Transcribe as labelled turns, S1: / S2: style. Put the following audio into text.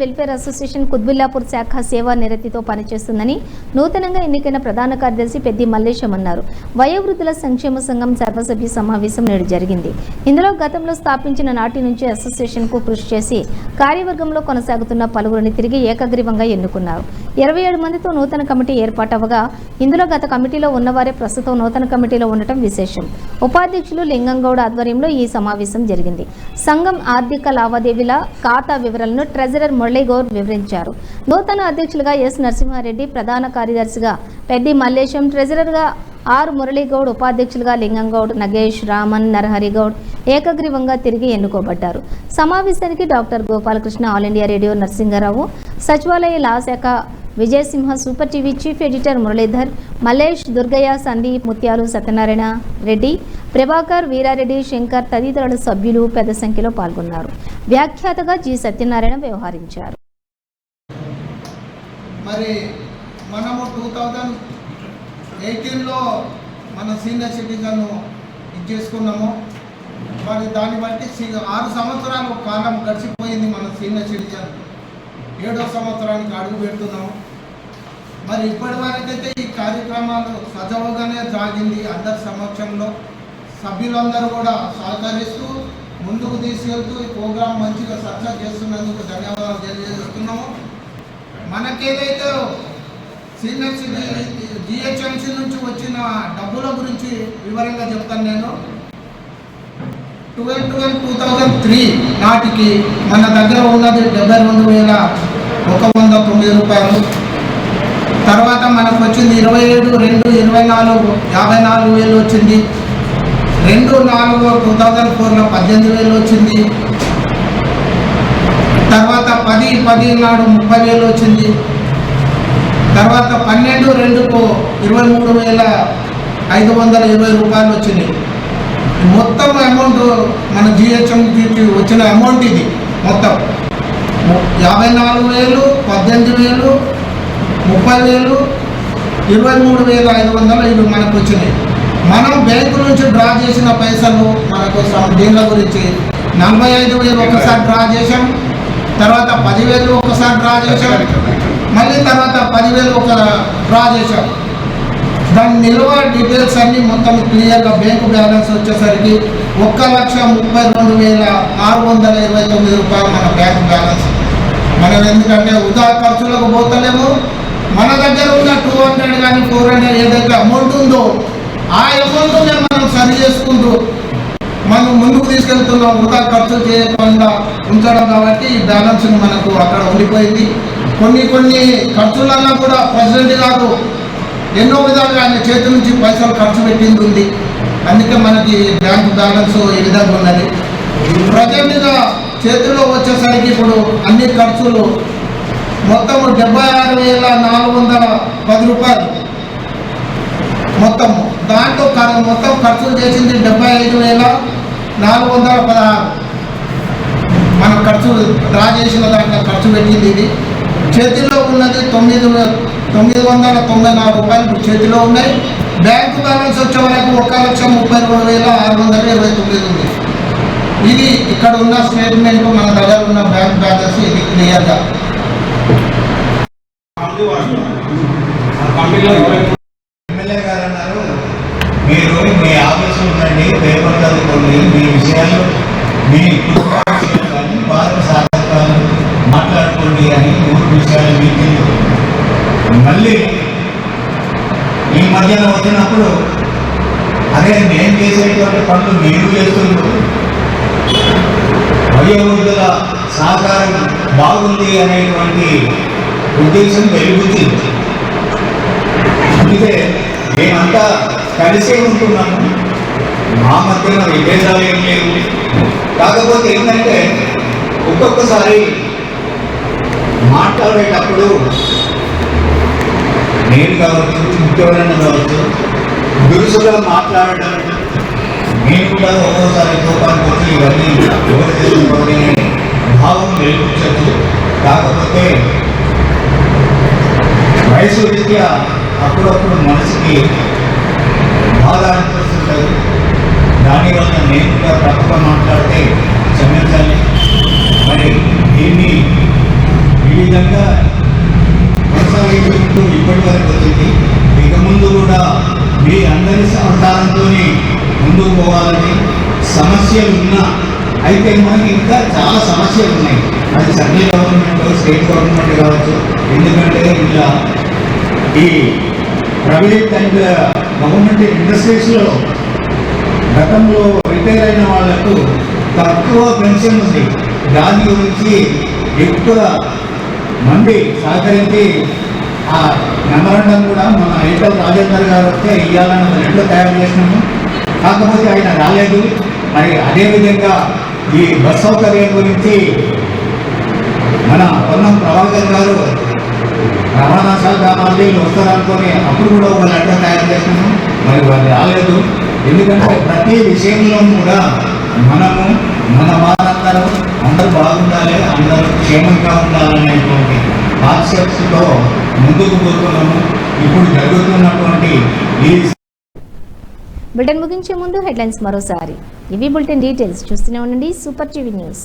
S1: Welfare association Quthbullapur శాఖ సేవా నిరతితో పనిచేస్తుందని నూతనంగా ఎన్నికైన ప్రధాన కార్యదర్శి పెద్ది మల్లేశం అన్నారు. వయోవృద్ధుల సంక్షేమ సంఘం సర్వసభ్య సమావేశం నేడు జరిగింది. ఇందులో గతంలో స్థాపించిన నాటి నుంచి అసోసియేషన్కు కృషి చేసి కార్యవర్గంలో కొనసాగుతున్న పలువురిని తిరిగి ఏకగ్రీవంగా ఎన్నుకున్నారు. ఇరవై ఏడు మందితో నూతన కమిటీ ఏర్పాటవగా ఇందులో గత కమిటీలో ఉన్నవారే ప్రస్తుతం నూతన కమిటీలో ఉండటం విశేషం. ఉపాధ్యక్షులు లింగంగౌడ్ ఆధ్వర్యంలో ఈ సమావేశం జరిగింది. సంఘం ఆర్థిక లావాదేవీల ఖాతా వివరాలను ట్రెజరర్ మురళీగౌర్ వివరించారు. నూతన అధ్యక్షులుగా ఎస్ నరసింహారెడ్డి ప్రధాన కార్యదర్శిగా పెద్ది మల్లేశం ట్రెజరర్గా ఆర్ మురళీగౌడ్ ఉపాధ్యక్షులుగా లింగంగౌడ్ నగేష్ రామన్ నరహరిగౌడ్ ఏకగ్రీవంగా తిరిగి ఎన్నుకోబడ్డారు. సమావేశానికి doctor Gopalakrishna All India Radio Narasimharao సచివాలయ లా శాఖ Vijayasimha super TV chief editor Muralidhar Mallesh Durgaiah Sandeep Mutyalu Satyanarayana Reddy Prabhakar Veerareddy Shankar తదితరుల సభ్యులు పెద్ద సంఖ్యలో పాల్గొన్నారు. వ్యాఖ్యాతగా జి. సత్యనారాయణ వ్యవహరించారు.
S2: మరి మనము టూ థౌజండ్ ఎయిటీన్లో మన సీనియర్ సిటిజన్ ఇది మరి దాన్ని బట్టి ఆరు సంవత్సరాలు కాలం గడిచిపోయింది మన సీనియర్ సిటిజన్. ఏడో సంవత్సరానికి అడుగు పెడుతున్నాము. మరి ఇప్పటి వరకైతే ఈ కార్యక్రమాలు సజావుగానే సాగింది అందరి సమక్షంలో. సభ్యులందరూ కూడా సహకరిస్తూ ముందుకు తీసుకెళ్తూ ఈ ప్రోగ్రాం మంచిగా సక్సెస్ చేస్తున్నందుకు ధన్యవాదాలు తెలియజేస్తున్నాము. మనకేదైతే సీనియర్ జిహెచ్ఎంసీ నుంచి వచ్చిన డబ్బుల గురించి వివరంగా చెప్తాను నేను. Twelve twelve two thousand three నాటికి మన దగ్గర ఉన్నది డెబ్బై రెండు వేల ఒక వంద తొమ్మిది రూపాయలు. తర్వాత మనకు వచ్చింది ఇరవై ఏడు రెండు ఇరవై నాలుగు యాభై నాలుగు వేలు వచ్చింది. రెండు నాలుగు టూ థౌజండ్ ఫోర్లో పద్దెనిమిది వేలు వచ్చింది. తర్వాత పది పది నాడు ముప్పై వేలు వచ్చింది. తర్వాత పన్నెండు రెండుకు ఇరవై మూడు వేల ఐదు వందల ఇరవై రూపాయలు వచ్చినాయి మొత్తం అమౌంట్ మన జిహెచ్ఎంకి వచ్చిన అమౌంట్ ఇది మొత్తం. యాభై నాలుగు వేలు పద్దెనిమిది వేలు ముప్పై వేలు ఇరవై మూడు వేల ఐదు వందలు ఇవి మనకు వచ్చినాయి మనం బ్యాంకు నుంచి డ్రా చేసిన పైసలు మనకు సమ్ దీనిల గురించి? నలభై ఐదు వేలు ఒకసారి డ్రా చేసాం తర్వాత పదివేలు ఒకసారి డ్రా చేసాం మళ్ళీ తర్వాత పదివేలు ఒక డ్రా చేసాం దాని నిల్వ డీటెయిల్స్ అన్నీ మొత్తం క్లియర్గా బ్యాంకు బ్యాలెన్స్ వచ్చేసరికి ఒక్క లక్ష ముప్పై రెండు వేల ఆరు వందల ఇరవై తొమ్మిది రూపాయలు మన బ్యాంక్ బ్యాలెన్స్. మనం ఎందుకంటే ఉదా ఖర్చులకు పోతలేము మన దగ్గర ఉన్న టూ హండ్రెడ్ కానీ ఫోర్ హండ్రెడ్ ఏదైతే అమౌంట్ ఉందో ఆ అమౌంట్నే మనం సరి చేసుకుంటూ మనం ముందుకు తీసుకెళ్తున్నాం. వృధా ఖర్చు చేయకుండా ఉంచడం కాబట్టి ఈ బ్యాలెన్స్ మనకు అక్కడ ఉండిపోయింది. కొన్ని కొన్ని ఖర్చులన్నా కూడా ప్రెసిడెంట్ గారు ఎన్నో విధాలుగా ఆయన చేతి నుంచి పైసలు ఖర్చు పెట్టింది ఉంది. అందుకే మనకి బ్యాంక్ బ్యాలెన్స్ ఈ విధంగా ఉన్నది. ప్రజెంట్గా చేతిలో వచ్చేసరికి ఇప్పుడు అన్ని ఖర్చులు మొత్తం డెబ్బై ఆరు వేల నాలుగు వందల పది రూపాయలు. మొత్తం దాంట్లో మొత్తం ఖర్చులు చేసింది డెబ్బై ఐదు వేల నాలుగు వందల పదహారు. మనం ఖర్చు డ్రా చేసిన దాంట్లో ఖర్చు పెట్టింది ఇది. చేతిలో ఉన్నది తొమ్మిది తొమ్మిది వందల తొంభై నాలుగు రూపాయలు చేతిలో ఉన్నాయి. బ్యాంకు బ్యాలెన్స్ వచ్చే వరకు ఒక లక్ష ముప్పై రెండు వేల ఆరు వందల ఇరవై తొమ్మిది ఉంది. ఇది ఇక్కడ ఉన్న స్టేట్మెంట్ మన దగ్గర ఉన్న బ్యాంక్ బ్యాలెన్స్ ఇది క్లియర్గా
S3: ఎమ్మెల్యే గారు అన్నారు మీరు మీ ఆఫీసు ఉండండి పేపర్ చదువుకోండి మీ విషయాలు మీ కుటుంబ కానీ భారత సాధకాలు మాట్లాడుకోండి అని మూడు విషయాలు మీకు మళ్ళీ ఈ మధ్యన వచ్చినప్పుడు అదే నేను చేసేటువంటి పనులు మీరు చేస్తున్నారు. వయోవృద్ధుల సహకారం బాగుంది అనేటువంటి ఉద్దేశం వెలుగుతుంది. అందుకే మేమంతా కలిసే ఉంటున్నాము. మా మధ్యన విభేదాలు ఏం లేవు. కాకపోతే ఏంటంటే ఒక్కొక్కసారి మాట్లాడేటప్పుడు నేను కావచ్చు ఇంకెవరైనా కావచ్చు దురుసుగా మాట్లాడటం నేను కూడా ఒక్కోసారి కోపానికి వచ్చి ఇవన్నీ ఎవరు చేసుకోవాలి అనే భావం వెలిపించచ్చు కాకపోతే వయసు రీత్యా అప్పుడప్పుడు మనసుకి బాధ అనిపిస్తుంటుంది. దానివల్ల నేనుగా తప్పక మాట్లాడితే క్షమించాలి మరి దీన్ని ఈ విధంగా కొనసాగించుకుంటూ ఇప్పటి వరకు వచ్చింది. ఇక ముందు కూడా మీ అందరి సహకారంతో ముందుకు పోవాలని సమస్యలు ఉన్నా అయితే మనకి ఇంకా చాలా సమస్యలు ఉన్నాయి. అది సెంట్రల్ గవర్నమెంట్ స్టేట్ గవర్నమెంట్ కావచ్చు ఎందుకంటే ఇలా ఈ ప్రైవేట్ అండ్ గవర్నమెంట్ ఇండస్ట్రీస్లో గతంలో రిటైర్ అయిన వాళ్ళకు తక్కువ పెన్షన్ ఉంది. దాని గురించి ఎక్కువ మంది సహకరించి ఆ మెమరాండం కూడా మన ఐటల్ రాజేందర్ గారు వస్తే ఇవ్వాలని రెండో తయారు చేసినాము. కాకపోతే ఆయన రాలేదు. మరి అదేవిధంగా ఈ బస్ సౌకర్యం గురించి మన పొన్నం ప్రభాకర్ గారు రవాణా శాఖ మంత్రులు వస్తారనుకొని అప్పుడు కూడా ఒక లెటర్ తయారు చేసినాము మరి వాళ్ళు రాలేదు. ఎందుకంటే ప్రతి విషయంలో కూడా మనము మన వారందరూ అందరూ బాగుండాలి అందరూ క్షేమంగా ఉండాలనేటువంటి కాన్సెప్ట్స్తో ముందుకు పోతున్నాము. ఇప్పుడు జరుగుతున్నటువంటి ఈ
S1: బులెటిన్ ముగించే ముందు హెడ్లైన్స్ మరోసారి. ఇవి బులెటిన్ డీటెయిల్స్. చూస్తూనే ఉండండి. Super TV news.